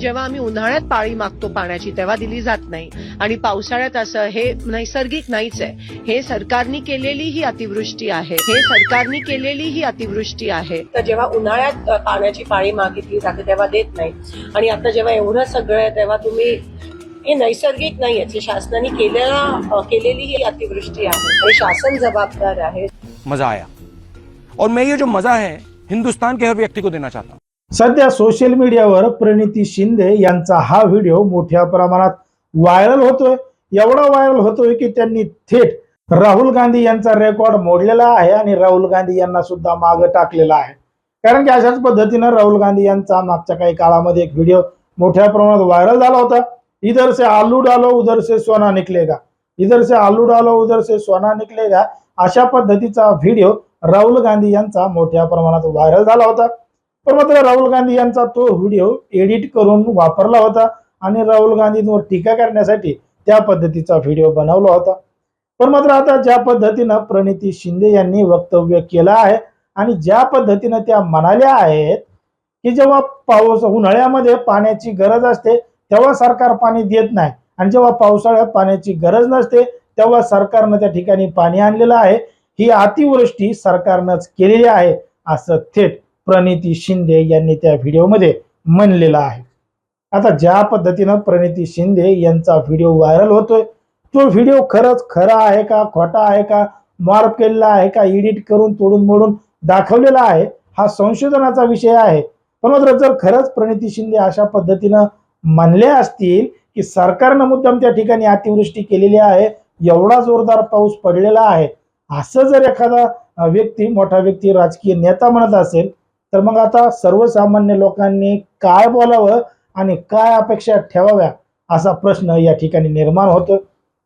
जेव्हा आम्ही उन्हाळ्यात पाळी मागतो पाण्याची तेव्हा दिली जात नाही. आणि पावसाळ्यात असं हे नैसर्गिक नाहीच आहे. हे सरकारनी केलेली ही अतिवृष्टी आहे. हे सरकारनी केलेली ही अतिवृष्टी आहे. तर जेव्हा उन्हाळ्यात पाण्याची पाळी मागितली जाते तेव्हा देत नाही. आणि आता जेव्हा एवढं सगळं आहे तेव्हा तुम्ही हे नैसर्गिक नाही आहे. शासनाने केलेला केलेली ही अतिवृष्टी आहे. आणि शासन जबाबदार आहे. मजा आया. और मैं ये जो मजा है हिंदुस्तान के हर व्यक्ति को देना चाहता हूँ। सध्या सोशल मीडियावर प्रणिती शिंदे यांचा हा व्हिडिओ मोठ्या प्रमाणात व्हायरल होतोय. एवढा व्हायरल होतोय की त्यांनी थेट राहुल गांधी यांचा रेकॉर्ड मोडलेला आहे आणि राहुल गांधी यांना सुद्धा मागं टाकलेला आहे. कारण की अशाच पद्धतीनं राहुल गांधी यांचा मागच्या काही काळामध्ये एक व्हिडिओ मोठ्या प्रमाणात व्हायरल झाला होता. इधर से आलू डालो उधर से सोना निकलेगा. इधर से आलू डालो उधर से सोना निकलेगा. अशा पद्धतीचा व्हिडिओ राहुल गांधी यांचा मोठ्या प्रमाणात व्हायरल झाला होता. पण मात्र राहुल गांधी यांचा तो व्हिडिओ एडिट करून वापरला होता आणि राहुल गांधींवर टीका करण्यासाठी त्या पद्धतीचा व्हिडिओ बनवला होता. पण मात्र आता ज्या पद्धतीनं प्रणिती शिंदे यांनी वक्तव्य केलं आहे आणि ज्या पद्धतीनं त्या म्हणाल्या आहेत की जेव्हा पाऊस उन्हाळ्यामध्ये पाण्याची गरज असते तेव्हा सरकार पाणी देत नाही. आणि जेव्हा पावसाळ्यात पाण्याची गरज नसते तेव्हा सरकारनं त्या ठिकाणी पाणी आणलेलं आहे. ही अतिवृष्टी सरकारनंच केलेली आहे असं थेट प्रणिती शिंदे यांनी त्या व्हिडिओमध्ये म्हणलेला आहे. आता ज्या पद्धतीनं प्रणिती शिंदे यांचा व्हिडिओ व्हायरल होतोय तो व्हिडिओ खरंच खरा आहे का खोटा आहे का मॉर्फ केलेला आहे का एडिट करून तोडून मोडून दाखवलेला आहे हा संशोधनाचा विषय आहे. पण मात्र जर खरंच प्रणिती शिंदे अशा पद्धतीनं म्हणले असतील की सरकारनं मुद्दाम त्या ठिकाणी अतिवृष्टी केलेली आहे एवढा जोरदार पाऊस पडलेला आहे असं जर एखादा व्यक्ती मोठा व्यक्ती राजकीय नेता म्हणत असेल तर मग आता सर्वसामान्य लोकांनी काय बोलावं आणि काय अपेक्षा ठेवाव्या असा प्रश्न या ठिकाणी निर्माण होतो.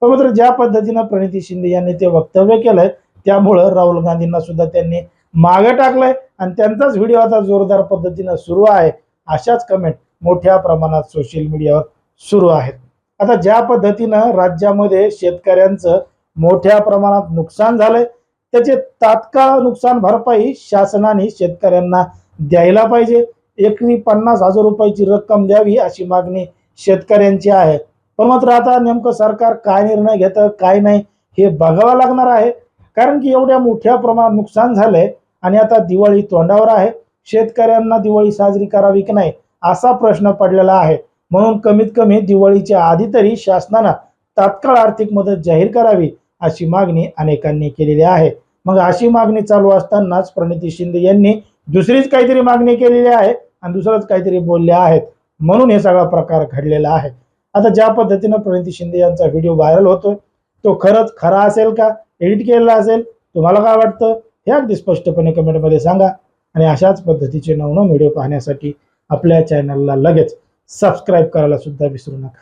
पण मात्र ज्या पद्धतीनं प्रणिती शिंदे यांनी ते वक्तव्य केलंय त्यामुळं राहुल गांधींना सुद्धा त्यांनी मागे टाकलंय आणि त्यांचाच व्हिडिओ आता जोरदार पद्धतीनं सुरू आहे. अशाच कमेंट मोठ्या प्रमाणात सोशल मीडियावर सुरू आहेत. आता ज्या पद्धतीनं राज्यामध्ये शेतकऱ्यांचं मोठ्या प्रमाणात नुकसान झालंय त्याचे तात्काळ नुकसान भरपाई शासनाने शेतकऱ्यांना द्यायला पाहिजे. एकरी पन्नास हजार रुपयाची रक्कम द्यावी अशी मागणी शेतकऱ्यांची आहे. पण मात्र आता नेमकं सरकार काय निर्णय घेतं काय नाही हे बघावं लागणार आहे. कारण की एवढ्या मोठ्या प्रमाणात नुकसान झालंय आणि आता दिवाळी तोंडावर आहे. शेतकऱ्यांना दिवाळी साजरी करावी की नाही असा प्रश्न पडलेला आहे. म्हणून कमीत कमी दिवाळीच्या आधी तरी शासनानं तात्काळ आर्थिक मदत जाहीर करावी अशी मागणी अनेकांनी केलेली आहे. मग अशी मागणी चालू असतानाच प्रणिती शिंदे यांनी दुसरीच काहीतरी मागणी केलेली आहे आणि दुसरंच काहीतरी बोलले आहेत. म्हणून हे सगळा प्रकार घडलेला आहे. आता ज्या पद्धतीनं प्रणिती शिंदे यांचा व्हिडिओ व्हायरल होतोय तो खरंच खरा असेल का एडिट केलेला असेल तुम्हाला काय वाटतं? हे अगदी स्पष्टपणे कमेंटमध्ये सांगा. आणि अशाच पद्धतीचे नवनव व्हिडिओ पाहण्यासाठी आपल्या चॅनलला लगेच सबस्क्राईब करायला सुद्धा विसरू नका.